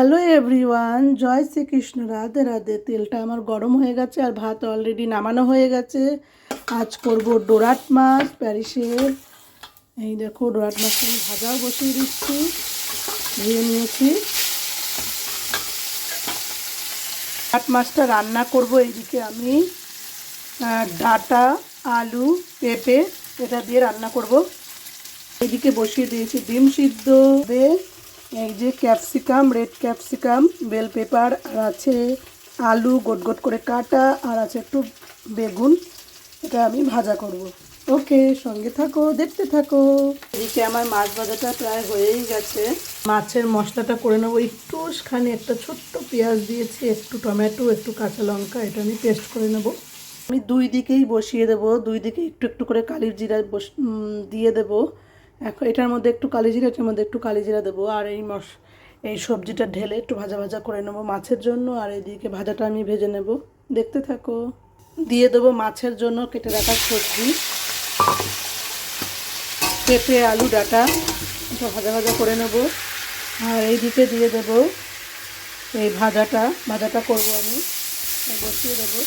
Hello everyone, জয় শ্রীকৃষ্ণ, রাধে রাধে। তেলটা আমার গরম হয়ে গেছে আর ভাত অলরেডি নামানো হয়ে গেছে। আজ করব ডোরাট মাছ, প্যারিসের। এই দেখো, ডোরাট মাছটা আমি ভাজাও বসিয়ে দিচ্ছি। ধুয়ে নিয়েছি। ডোরাট মাছটা রান্না করব এইদিকে আমি। ডাঁটা, আলু, পেঁপে, এটা দিয়ে রান্না করব। এদিকে বসিয়ে দিয়েছি, ডিম সিদ্ধ। দিয়ে এই যে capsicum, red capsicum, bell pepper, আর আছে আলু, গোট গোট করে কাটা, আর আছে একটু বেগুন। এটা আমি ভাজা করব। ওকে, সঙ্গে থাকো, দেখতে থাকো। এদিকে আমার মাছ ভাজাটা প্রায় হয়েই গেছে। মাছের মশলাটা করে নেব একটুখানি, একটা ছোট্ট পেঁয়াজ দিয়েছি, একটু টমেটো, একটু কাঁচা লঙ্কা, এটা আমি পেস্ট করে নেব। আমি দুই দিকেই বসিয়ে দেবো, দুই দিকে একটু একটু করে কালির জিরা দিয়ে দেবো। এখন এটার মধ্যে একটু কালি জিরা এটার মধ্যে একটু কালি জিরা দেবো। আর এই মশ, এই সবজিটা ঢেলে একটু ভাজা ভাজা করে নেব মাছের জন্য। আর এইদিকে ভাজাটা আমি ভেজে নেব। দেখতে থাকো। দিয়ে দেবো মাছের জন্য কেটে রাখা সবজি। পেঁপে, আলু, ডাটা, এটা ভাজা ভাজা করে নেব। আর এইদিকে দিয়ে দেবো এই ভাজাটা। ভাজাটা করব আমি। বসিয়ে দেবো।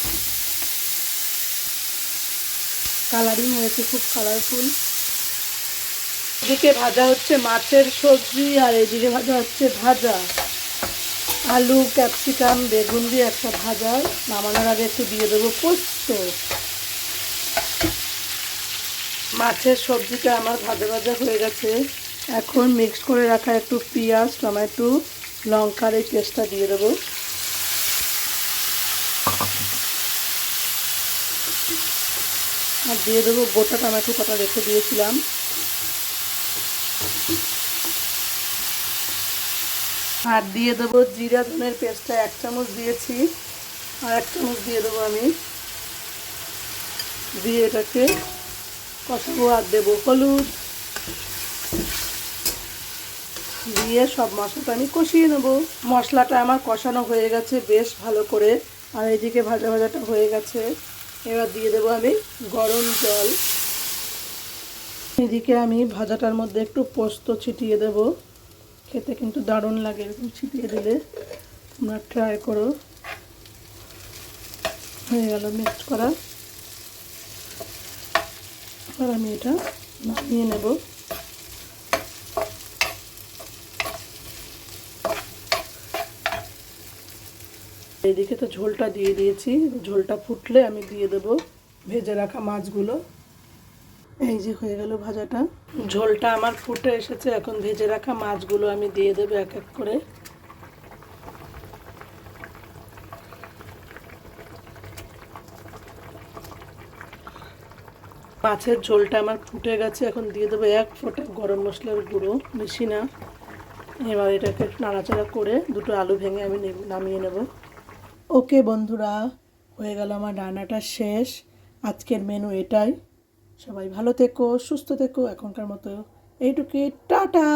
কালারিং হয়েছে, খুব কালারফুল। এদিকে ভাজা হচ্ছে মাছের সবজি, আর এদিকে ভাজা হচ্ছে ভাজা। আলু, ক্যাপসিকাম, বেগুন দিয়ে একটা ভাজা। নামানোর আগে একটু দিয়ে দেবো পোস্ত। মাছের সবজিটা আমার ভাজা ভাজা হয়ে গেছে। এখন মিক্স করে রাখা একটু পেঁয়াজ, টমেটো, লঙ্কার এই পেস্টটা দিয়ে দেবো। আর দিয়ে দেবো গোটা টমেটো কটা রেখে দিয়েছিলাম। আর দিয়ে দেবো জিরা ধনের পেস্টটা, এক চামচ দিয়েছি। আর এক চামচ দিয়ে দেবো আমি। দিয়ে এটাকে কষাবো আর দেবো হলুদ। দিয়ে সব মশলাটা আমি কষিয়ে নেব। মশলাটা আমার কষানো হয়ে গেছে বেশ ভালো করে। আর এদিকে ভাজা ভাজাটা হয়ে গেছে। এবার দিয়ে দেবো আমি গরম জল। এদিকে আমি ভাজাটার মধ্যে একটু পোস্ত ছিটিয়ে দেব। খেতে কিন্তু দারুণ লাগে এরকম ছিটিয়ে দিলে। তোমরা ট্রাই করো। হয়ে গেল মিক্সড করা। আর আমি এটা নামিয়ে নেব। এদিকে তো ঝোলটা দিয়ে দিয়েছি। ঝোলটা ফুটলে আমি দিয়ে দেব। ভেজে রাখা মাছগুলো। এই যে হয়ে গেল ভাজাটা। ঝোলটা আমার ফুটে এসেছে, এখন ভেজে রাখা মাছগুলো আমি দিয়ে দেবো এক এক করে। মাছের ঝোলটা আমার ফুটে গেছে, এখন দিয়ে দেবো এক ফোঁটা গরম মশলার গুঁড়ো, বেশি না। এবার এটাকে নাড়াচাড়া করে দুটো আলু ভেঙে আমি নামিয়ে নেব। ওকে বন্ধুরা, হয়ে গেল আমার রান্নাটা শেষ। আজকের মেনু এটাই। সবাই ভালো থেকো সুস্থ থেকো এখনকার মতো এইটুকুই টাটা!